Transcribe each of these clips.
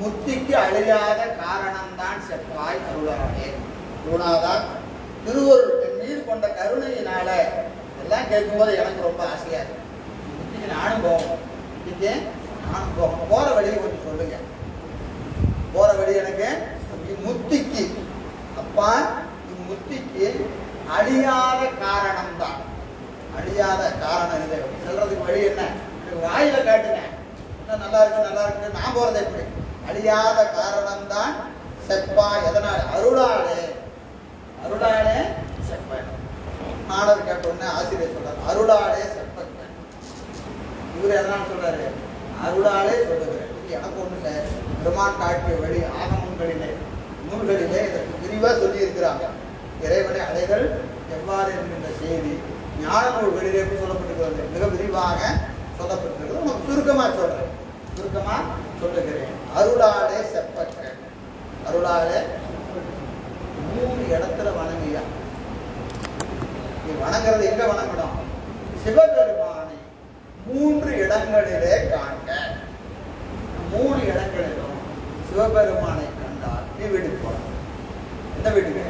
முத்திக்கு அழியாத காரணம்தான் செப்பாய் அருளானே குருநாதான் திருவருள் என் மீது கொண்ட கருணையினால எல்லாம் கேட்கும்போது எனக்கு ரொம்ப ஆசையா இருக்கு. முத்திக்கு நானும் போவோம் முத்திக்கு நானும் போவோம் போற வழியை கொஞ்சம் சொல்லுங்க. போற வழி எனக்கு முத்திக்கு. அப்பா முத்திக்கு அழியாத காரணம்தான். அழியாத காரணம் இது. சொல்றதுக்கு வழி என்ன? வாயில காட்டுங்க. இன்னும் நல்லா இருக்கு நல்லா இருக்கு. நான் போறது எப்படி? அழியாத காரணம்தான் செப்பா எதனால்? அருளாலே. அருளாலே செப்ப. மாணவர் கேட்டோடனே ஆசிரியர் சொல்றாரு அருளாலே செப்பன் இவர் எதனால் சொல்றாரு? அருளாலே சொல்லுகிறார். எனக்கு ஒண்ணு இல்லை. பெருமான் காட்டிய வழி ஆகமங்களிலே நூல்களிலே இதற்கு விரிவா சொல்லி இருக்கிறாங்க இறைவனை அலைகள் எவ்வாறு என்கின்ற செய்தி ஞான நூல்களிலே சொல்லப்பட்டிருக்கிறது? மிக விரிவாக சொல்லப்பட்டிருக்கிறது. நம்ம சுருக்கமா சொல்றேன். சொல்லுகிறேன். அருளாலே செப்பக்க அருளாலே மூணு இடத்துல வணங்கியா? நீ வணங்குறது எங்க வணங்கணும்? சிவபெருமானை மூன்று இடங்களிலே காண்க. மூணு இடங்களிலும் சிவபெருமானை கண்டால் நீ வீட்டுக்கு போகலாம் எந்த வீட்டுக்கு?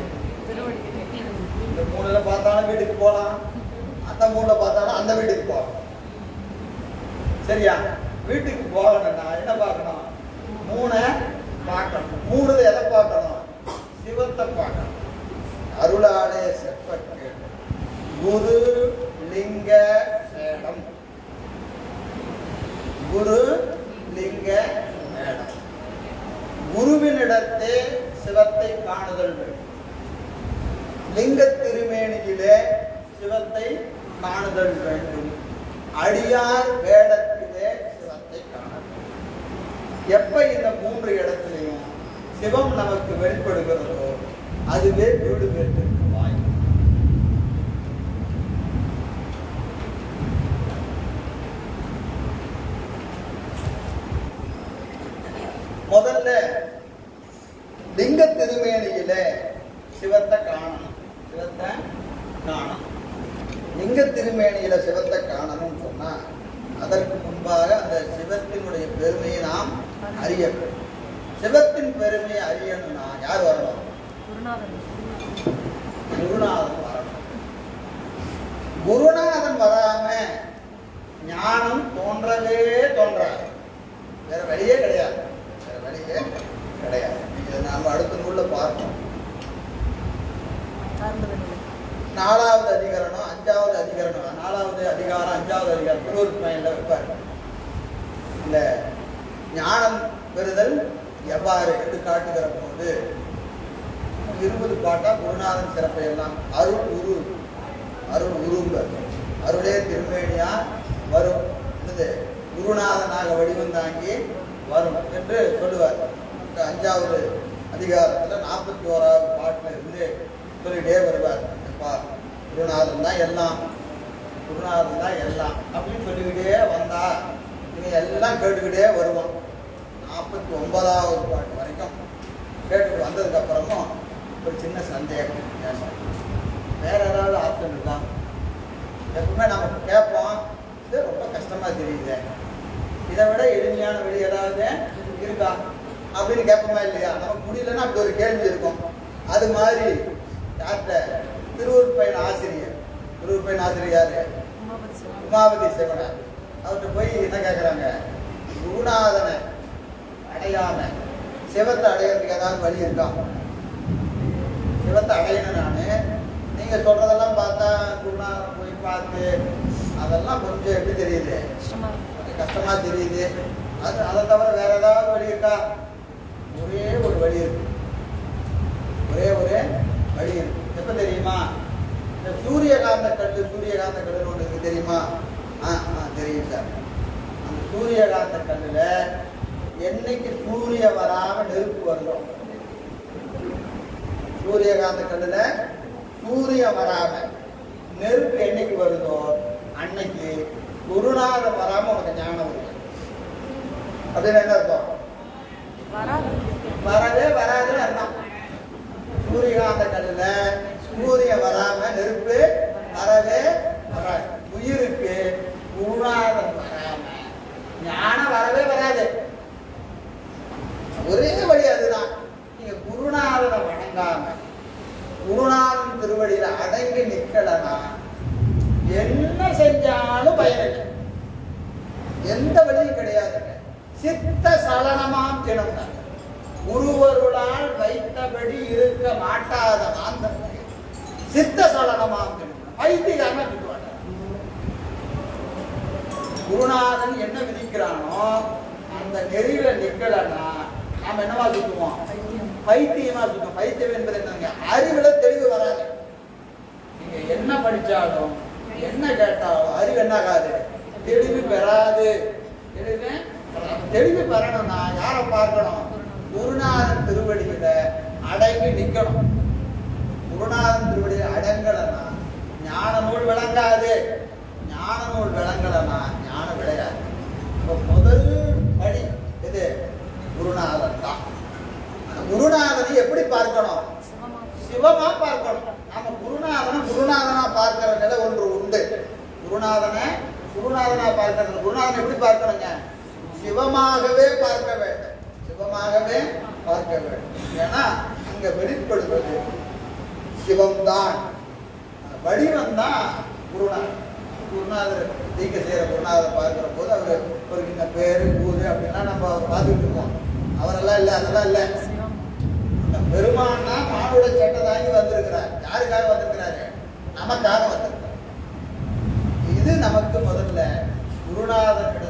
இந்த மூணுல பார்த்தாலும் வீட்டுக்கு போகலாம் அந்த மூணுல பார்த்தாலும் அந்த வீட்டுக்கு போகலாம் சரியா? வீட்டுக்கு போகணும்னா என்ன பார்க்கணும்? மூணை பார்க்கணும். மூணுல எதை பார்க்கணும்? சிவத்தை பார்க்கணும். அருளாலே செப்பட்டு குரு லிங்க மேடம் குரு லிங்க மேடம் குருவினிடத்தே சிவத்தை காணுதல் வேண்டும். லிங்க திருமேனியிலே சிவத்தை காணுதல் வேண்டும். அடியார் வேடத்தை எப்ப இந்த மூன்று இடத்துலையும் சிவம் நமக்கு வெளிப்படுகிறதோ அதுவே வீடு பெற்றிருக்கு வாய் முதல்ல லிங்க திருமேனியில சிவத்தை காணணும். சிவத்தை காணணும். லிங்க திருமேனியில சிவத்தை காணணும்னு சொன்னா அதற்கு முன்பாக அந்த சிவத்தினுடைய பெருமையை நாம் அறிய சிவத்தின் பெருமையை அறியணும்னா யார் வரணும்? குருநாதன். வரணும். குருநாதன் வராம ஞானம் தோன்றவே தோன்றாது. வேற வழியே கிடையாது. வேற வழியே கிடையாது. இதை நாம அடுத்த நூல்ல பார்ப்போம். நாலாவது அதிகரணம் அஞ்சாவது அதிகரணம். நாலாவது அதிகாரம் அஞ்சாவது அதிகாரம். திருவூர் பயனில் வைப்பார் இந்த ஞானம் பெறுதல் எவ்வாறு என்று காட்டுகிற போது இருபது பாட்டா குருநாதன் சிறப்பை எல்லாம் அருள் உரு அருள் உருங்க அருளே திருமேனியா வரும். என்னது? குருநாதனாக வடிவம் தாங்கி வரும் என்று சொல்லுவார். அஞ்சாவது அதிகாரத்தில் நாற்பத்தி ஓராவது பாட்டில் இருந்து சொல்லிட்டே வருவார். அப்பா குருநாதன் தான் எல்லாம் குருநாதன் தான் எல்லாம் அப்படின்னு சொல்லிக்கிட்டே வந்தார் இவன் எல்லாம் கேட்டுக்கிட்டே வருவான் நாற்பத்தி ஒன்பதாவது பாட்டு வரைக்கும் கேட்டுட்டு வந்ததுக்கு அப்புறமும் ஒரு சின்ன சந்தேகம் சார்? வேற ஏதாவது ஆப்ஷன் இருக்கா? எப்பவுமே நம்ம கேட்போம். இது ரொம்ப கஷ்டமா தெரியுது. இதை விட எளிமையான வழி ஏதாவது இருக்கா? அப்படின்னு கேட்போமா இல்லையா? நமக்கு முடியலன்னா அப்படி ஒரு கேள்வி இருக்கும். அது மாதிரி டாக்டர் திருவூர் பையன் ஆசிரியர். திருவூர் பையன் ஆசிரியர் யாரு? உமாபதி சிவனார். அவர்கிட்ட போய் என்ன கேட்குறாங்க குருநாதனை அடையாம சிவத்தை அடையிறதுக்கு ஏதாவது வழி இருக்கா? சிவத்தை அடையணும் நான். நீங்க சொல்றதெல்லாம் பார்த்தா குருநாதனை போய் பார்த்து அதெல்லாம் கொஞ்சம் எப்படி தெரியுது? கொஞ்சம் கஷ்டமா தெரியுது. அது அதை தவிர வேற ஏதாவது வழி இருக்கா? ஒரே ஒரு வழி இருக்கு. ஒரே ஒரு வழி இருக்கு. எப்ப தெரியுமா? இந்த சூரியகாந்த கல்லு சூரியகாந்த கல்லுன்னு ஒன்று இருக்கு தெரியுமா? ஆ ஆ தெரியும் சார். அந்த சூரியகாந்த கல்லுல என்னைக்கு சூரிய வராம நெருப்பு வருதோ? சூரியகாந்த கல்லுல சூரியன் வராம நெருப்பு என்னைக்கு வருதோ? அன்னைக்கு குருநாதன் வராம உனக்கு ஞானம் வருது. அப்படின்னு என்ன அர்த்தம்? வரவே வராதுன்னு அர்த்தம். சூரியகாந்த கல்லுல சூரியன் வராம நெருப்பு வரவே வராது உயிருக்கு குருநாதன் வராம ஞானம் வரவே வராது ஒரே வழி அதுதான் நீங்க குருநாதனை வணங்காம குருநாதன் திருவடியில அடங்கி நிக்கலனா என்ன செஞ்சாலும் பயனில்லை எந்த வழியும் கிடையாதுங்க சித்த சலனமாம் தினம் குருவருளால் வைத்தபடி இருக்க மாட்டாத மாந்தன் சித்த சலனமாம் தினம் குருநாதன் என்ன விதிக்கிறானோ அந்த நெறியில நிக்கலன்னா நாம என்னவா சுத்துவோம்? பைத்தியமா சுத்தம் பைத்தியம் என்பது என்னங்க? அறிவுல தெளிவு வராது. நீங்க என்ன படிச்சாலும் என்ன கேட்டாலும் அறிவு என்ன ஆகாது தெளிவு பெறாது. தெளிவு பெறாது. தெளிவு பெறணும்னா யாரை பார்க்கணும்? குருநாதன் திருவடியில அடங்கி நிக்கணும். குருநாதன் திருவடியில அடங்கலன்னா ஞான நூல் விளங்காது. ஞான நூல் விளங்கலன்னா ஞானம் விளையாது. இப்போ முதல் படி இது குருநாதன் தான். அந்த குருநாதனை எப்படி பார்க்கணும்? சிவமா பார்க்கணும். நாம குருநாதனை குருநாதனா பார்க்கிற நிலை ஒன்று உண்டு. குருநாதனை குருநாதனா பார்க்கறது குருநாதனை எப்படி பார்க்கணுங்க? சிவமாகவே பார்க்க வேண்டும். சிவமாகவே பார்க்க வேண்டும். ஏன்னா அங்க வெளிப்படுவது சிவம்தான். வடிவம் தான் குருநாதர். குருநாதர் தீக்க செய்கிற குருநாதரை பார்க்கிற போது அவர் அவருக்கு இந்த பேரு பூது அப்படின்லாம் நம்ம பார்த்துட்டு இருக்கோம். அவரெல்லாம் இல்லை அதெல்லாம் இல்லை. இந்த பெருமான்னா மானோட சட்டை தாங்கி வந்திருக்கிறார். யாருக்காக வந்திருக்கிறாரு? நமக்காக வந்திருக்கிறார். இது நமக்கு முதல்ல குருநாதனிடத்து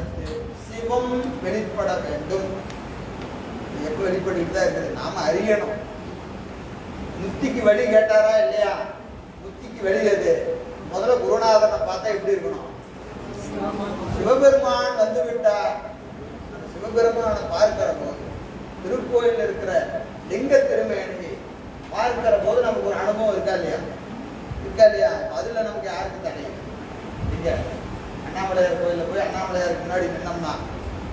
சிவம் வெளிப்பட வேண்டும். எப்ப எப்போ வெளிப்பட்டு தான் இருக்குது? நாம அறியணும். முத்திக்கு வழி கேட்டாரா இல்லையா? முத்திக்கு வழி எது? முதல்ல குருநாதனை பார்த்தா எப்படி இருக்கணும்? சிவபெருமான் வந்து விட்டா சிவபெருமான சிவபெருமானை பார்க்கிற போது திருக்கோயில் இருக்கிற லிங்க திருமேனி பார்க்கிற போது நமக்கு ஒரு அனுபவம் இருக்கா இல்லையா? இருக்கா இல்லையா? அதுல நமக்கு யாருக்கும் தடையும் இங்க அண்ணாமலையார் கோயிலில் போய் அண்ணாமலையாருக்கு முன்னாடி நின்னோம்னா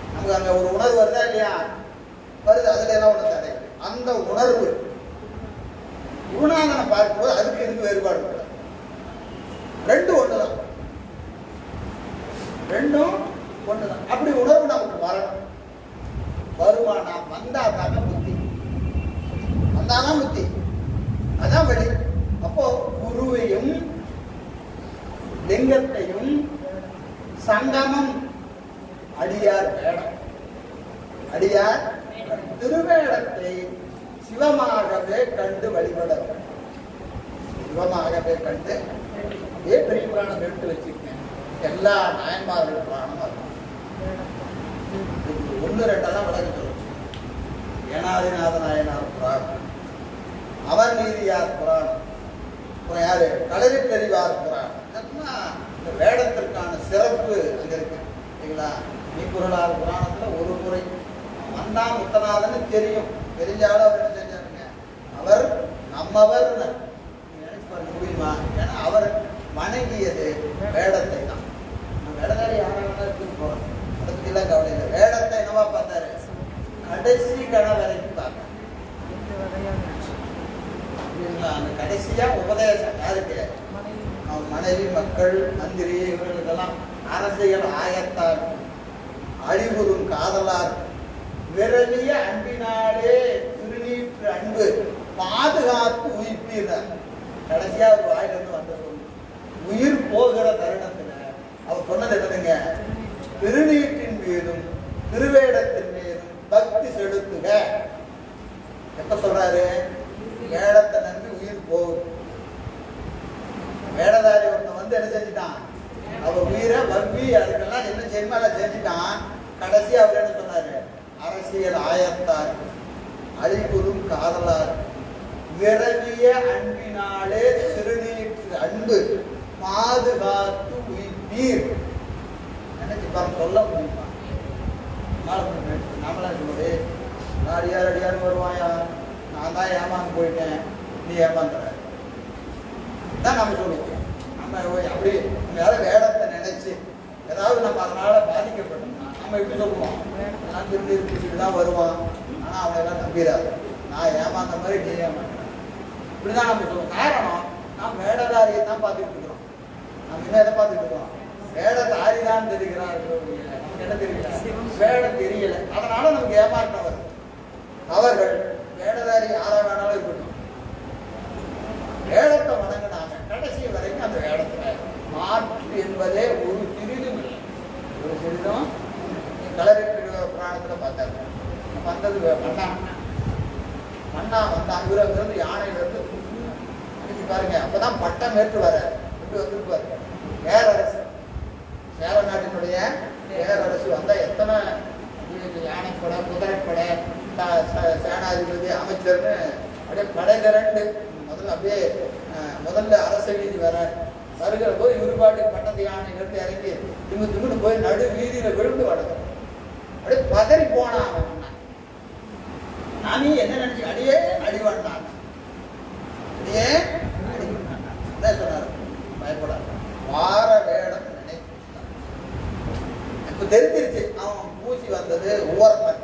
நமக்கு அங்கே ஒரு உணர்வு வருதா இல்லையா? வருது அதுல எல்லாம் ஒன்று தடை அந்த உணர்வு குருநாதனை பார்க்கும்போது அதுக்கு இதுக்கு வேறுபாடு இல்லை? ரெண்டும் தான் ரெண்டும் ஒண்ணுதான். அப்படி உணர்வு நமக்கு வரணும். வருமானா வந்தாதான புத்தி வந்தாதான் புத்தி அதான் வழி. அப்போ குருவையும் லிங்கத்தையும் சங்கமம் அடியார். வேடம் அடியார் திருவேடத்தை சிவமாகவே கண்டு வழிபட சிவமாகவே கண்டு. அதே பெரிய புராணம் எடுத்து வச்சிருக்கேன். எல்லா நாயன்மார்கள் புராணம் இருக்கும் ஒன்று ரெண்டெல்லாம் விளக்க சொல்லுச்சு ஏனாதிநாத நாயனார் புராணம். அவர் நீதியார் புராணம். அப்புறம் யாரு? களரி தெரிவார் புராணம். இந்த வேடத்திற்கான சிறப்பு அங்க இருக்கு. சரிங்களா? மீக்குரலார் புராணத்துல ஒரு முறை வந்தா முத்தநாதன்னு தெரியும். தெரிஞ்சாலும் அவர் என்ன செஞ்சாருங்க? அவர் நம்மவர்னு நீங்க நினைச்சு பாருங்க முடியுமா ஏன்னா அவர் வணங்கியது வேடத்தை தான் வேடதாரி யாராவது இருக்கு போறோம் அதை பத்திலாம் கவலை இல்லை. வேடத்தை என்னவா பார்த்தாரு? கடைசி கண வரைக்கும் பார்த்தாரு? அந்த கடைசியா உபதேசம். யாருக்கு? மனைவி மக்கள் மந்திரி இவர்களுக்கெல்லாம் அரசியல் ஆயத்தார் அழிவுறும் காதலார் விரலிய அன்பினாலே திருநீற்று அன்பு பாதுகாத்து உயிர்ப்பீர். கடைசியா ஒரு வாயிலிருந்து வந்த சொல்லு உயிர் போகிற தருணத்துல அவர் சொன்னது என்னதுங்க? திருநீற்றின் மீதும் திருவேடத்தின் மீதும் பக்தி செலுத்துக. எப்ப சொல்றாரு? வேடத்தை நம்பி உயிர் போகும். வேடதாரி ஒருத்தன் வந்து என்ன செஞ்சுட்டான்? அவர் உயிரை வம்பி அதுக்கெல்லாம் என்ன செய்யணுமோ அதை செஞ்சுட்டான். கடைசி அவர் என்ன சொன்னாரு? அரசியல் ஆயத்தார் அழிகுறும் காதலார் விரவிய அன்பினாலே திருநீற்று அன்பு பாதுகாத்து உயிர் நினைச்சு பாருங்க சொல்ல முடியுமா? நாமளா யார் அடியார் அடியார் வருவாயா? நான் தான் ஏமாந்து போயிட்டேன். நீ ஏமாந்துற. தான் நம்ம சொல்லுவோம் நம்ம ஓய் அப்படி ஏதாவது வேடத்தை நினைச்சு ஏதாவது நம்ம அதனால பாதிக்கப்பட்டோம்னா நம்ம இப்படி சொல்லுவோம். நான் திரும்பி இப்படி தான் வருவான். ஆனால் அவனை எல்லாம் நம்பிடாது. நான் ஏமாந்த மாதிரி நீ ஏமாந்த இப்படிதான் நம்ம சொல்லுவோம். காரணம் நாம் வேடதாரியை தான் பார்த்துட்டு இருக்கிறோம். நம்ம என்ன எதை பார்த்துட்டு இருக்கிறோம் வேடதாரி தான் தெரிகிறார் நமக்கு என்ன தெரியல வேடம் தெரியல. அதனால நமக்கு ஏமாற்றம் வருது அவர்கள் வேடதாரி யாராக வேணாலும் இருக்கட்டும் வேடத்தை வணங்கினாங்க கடைசி வரைக்கும் அந்த வேடத்துல மாற்று என்பதே ஒரு சிறிதும் ஒரு சிறிதும் கலரி புராணத்தில் பார்த்தாங்க வந்தது மண்ணா மண்ணா வந்த வந்தா இவரை இருந்து அடிச்சு பாருங்க. அப்பதான் பட்டம் ஏற்று வர. எப்படி வந்திருப்பாரு? பேரரசு சேர நாட்டினுடைய பேரரசு வந்தால் எத்தனை இது யானைப்படை குதிரைப்படை த- சேனாதிபதி அமைச்சர்னு அப்படியே படை திரண்டு முதல்ல அப்படியே முதல்ல அரசு வீதி வர வருகிற போது இவர் பாட்டு பட்டத்து யானையிலிருந்து இறங்கி திங்கு திங்குன்னு போய் நடு வீதியில விழுந்து வளர்ந்து அப்படியே பதறி போனான் அவன் நானே என்ன நினைச்சு அடியே அடிவாண்டான் அடியே அடிவாண்டான் என்ன சொன்னார். பயப்படாத. வார வேடம் இப்ப தெரிஞ்சிருச்சு அவன் பூசி வந்தது ஓர்மன்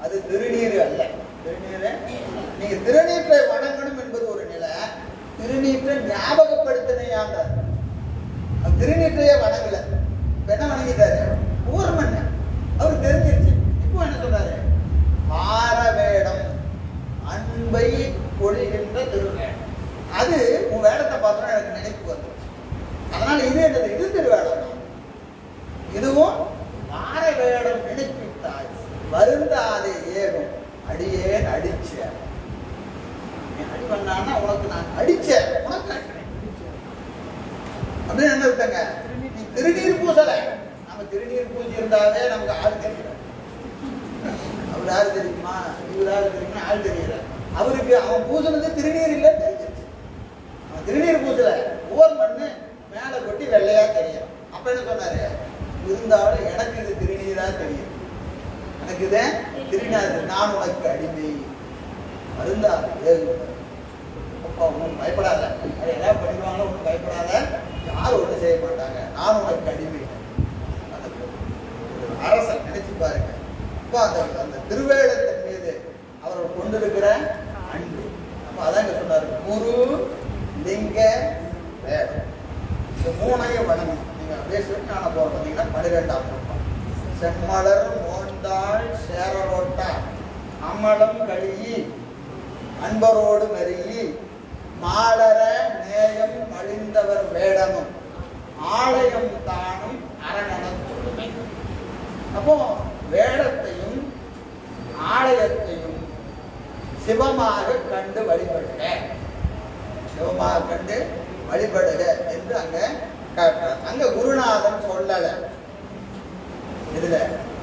அது திருநீர் அல்ல. திருநீர் நீங்க திருநீற்றை வணங்கணும் என்பது ஒரு நிலை. திருநீற்றை ஞாபகப்படுத்தினையாங்க திருநீற்றையே வணங்கல இப்ப என்ன வணங்கிட்டாரு? என்ன அவர் தெரிஞ்சிருச்சு. இப்போ என்ன சொல்றாரு பாரவேடம் அன்பை பொழிகின்ற திருவேடம். அது உன் வேடத்தை பார்த்தோன்னா எனக்கு நினைப்பு வந்து அதனால இது என்னது? இது திருவேடம். இதுவும் பார வேடம் நினைப்பித்தாய். வருந்தாதே ஏகம். அடியேன் அடிச்சேன். அடி பண்ணான்னா உனக்கு நான் அடிச்சேன். அப்படின்னு என்ன இருக்காங்க நீ திருநீர் பூசலை. நம்ம திருநீர் பூசி இருந்தாவே நமக்கு ஆள் தெரியும் அவர் ஆள் தெரியுமா? இவர் ஆள் தெரியுமா? ஆள் தெரியல அவருக்கு அவன் பூசினது திருநீர் இல்லை தெரிஞ்சிருச்சு. அவன் திருநீர் பூசல. ஓர் மண்ணு மேலே கொட்டி வெள்ளையா தெரியும். அப்ப என்ன சொன்னாரு? இருந்தாலும் எனக்கு இது திருநீரா தெரியும். எனக்கு இதே திருநீர் நான் உனக்கு அடிமை. வருந்தாது ஏகு ஒன்றும் பயப்படாத. அது எல்லாம் பண்ணிடுவாங்களோ ஒன்றும் பயப்படாத. யார் ஒன்றும் செய்ய மாட்டாங்க. நான் உனக்கு அடிமை அரசன் நினைச்சு பாருங்க. இப்போ அந்த அந்த திருவேடத்தின் மீது அவர் கொண்டிருக்கிற அன்பு. அப்போ அதான் சொன்னார். குரு லிங்க வேடம் இந்த மூணையும் வணங்கணும் நீங்கள் அப்படியே சிவஞான போகிற பார்த்தீங்கன்னா பன்னிரெண்டாம் பக்கம் செம்மலர் மோந்தாள் சேரரோட்டா அமலம் கழுகி. அன்பரோடு மெருகி மாலர நேயம் அழிந்தவர் வேடமும் ஆலயம் தானும் அரணன கொடுமை அப்போ வேடத்தையும் ஆலயத்தையும் சிவமாக கண்டு வழிபடுக. சிவமாக கண்டு வழிபடுக என்று அங்க காட்டுறார். அங்க குருநாதன் சொல்லல. இதுல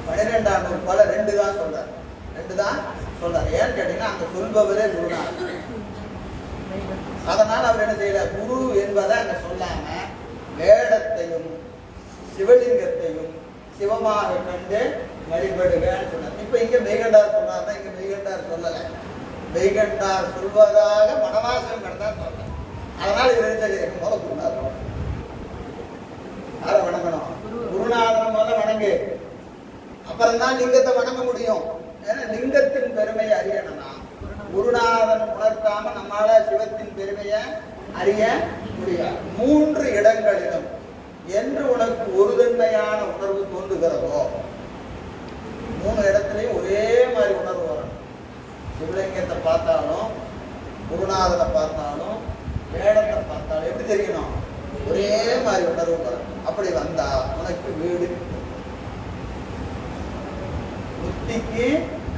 பன்னிரெண்டாம் நூற்பால ரெண்டு தான் சொல்றார். ரெண்டு தான் சொல்றார். ஏன்னு கேட்டீங்கன்னா அங்க சொல்பவரே குருநாதன். அதனால் அவர் என்ன செய்யல? குரு என்பதை அங்கே சொல்லாம வேடத்தையும் சிவலிங்கத்தையும் சிவமாக கண்டு வழிபடுவேன்னு சொன்னார். இப்போ இங்கே மெய்கண்டார் தான் இங்கே மெய்கண்டார் சொல்லலை. மெய்கண்டார் சொல்வதாக வனவாசம் கடந்தார் சொன்னார். அதனால் இவர் என்ன செய்ய முதல்ல குருநாதர் யாரை வணங்கணும்? குருநாதன் முதல்ல வணங்கு. அப்புறம் தான் லிங்கத்தை வணங்க முடியும். ஏன்னா லிங்கத்தின் பெருமையை அறியணும்னா குருநாதன் உணர்த்தாம நம்மால சிவத்தின் பெருமையை அறிய முடியாது. மூன்று இடங்களிலும் என்று உனக்கு ஒரு தன்மையான உணர்வு தோன்றுகிறதோ மூணு இடத்துலையும் ஒரே மாதிரி உணர்வு வரணும் சிவலிங்கத்தை பார்த்தாலும் குருநாதனை பார்த்தாலும் வேடத்தை பார்த்தாலும் எப்படி தெரியணும் ஒரே மாதிரி உணர்வு வரும். அப்படி வந்தா உனக்கு வீடு புத்திக்கு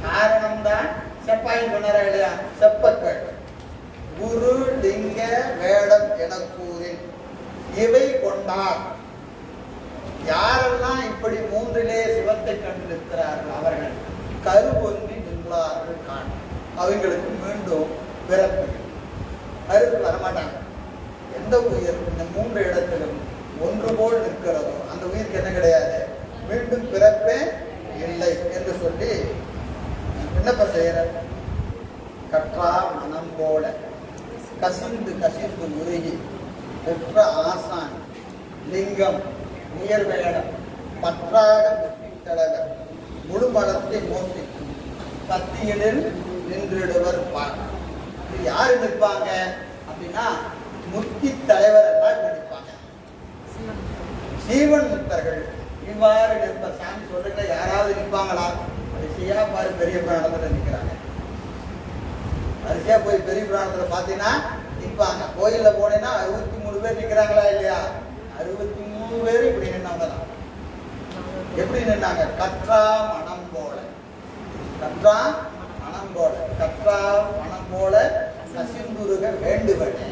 காரணம்தான் செப்பாயின் சொன்னாரா இல்லையா செப்பக்கள். குரு லிங்க வேடம் என கூறின். இவை கொண்டார். யாரெல்லாம் இப்படி மூன்றிலே சிவத்தை கண்டிருக்கிறார்கள் அவர்கள்? கருவொன்றி நின்றார்கள் காண. அவங்களுக்கு மீண்டும் பிறப்பு. கருத்து வரமாட்டாங்க. எந்த உயிர் இந்த மூன்று இடத்திலும் ஒன்று போல் நிற்கிறதோ அந்த உயிருக்கு என்ன கிடையாது? மீண்டும் பிறப்பே இல்லை என்று சொல்லி விண்ணப்பம் செய்கிறார் கற்றா மனம் போல கசிந்து உருகி பெற்ற ஆசான் லிங்கம் உயர் வேடம் பற்றாக முத்தித்தழக முழு பலத்தை மோசிக்கும் கத்தியிலில் நின்றிடுவர் பார். இது யாரு நிற்பாங்க? அப்படின்னா முத்தி தலைவர் எல்லாம் நிற்பாங்க. சீவன் முத்தர்கள் இவ்வாறு நிற்ப சாமி சொல்லுங்க யாராவது நிற்பாங்களா? அது பாரு பெரிய பிராணத்துல நிற்கிறாங்க வரிசையா போய் பெரிய பிராணத்துல பார்த்தீங்கன்னா நிற்பாங்க கோயிலில் போனேன்னா அறுபத்தி மூணு பேர் நிற்கிறாங்களா இல்லையா? அறுபத்தி மூணு பேர் இப்படி நின்னாங்க தான் எப்படி நின்னாங்க? கற்றா மனம் போல. கற்றா மனம் போல. கற்றா மனம் போல நசிந்துருக வேண்டுவனே.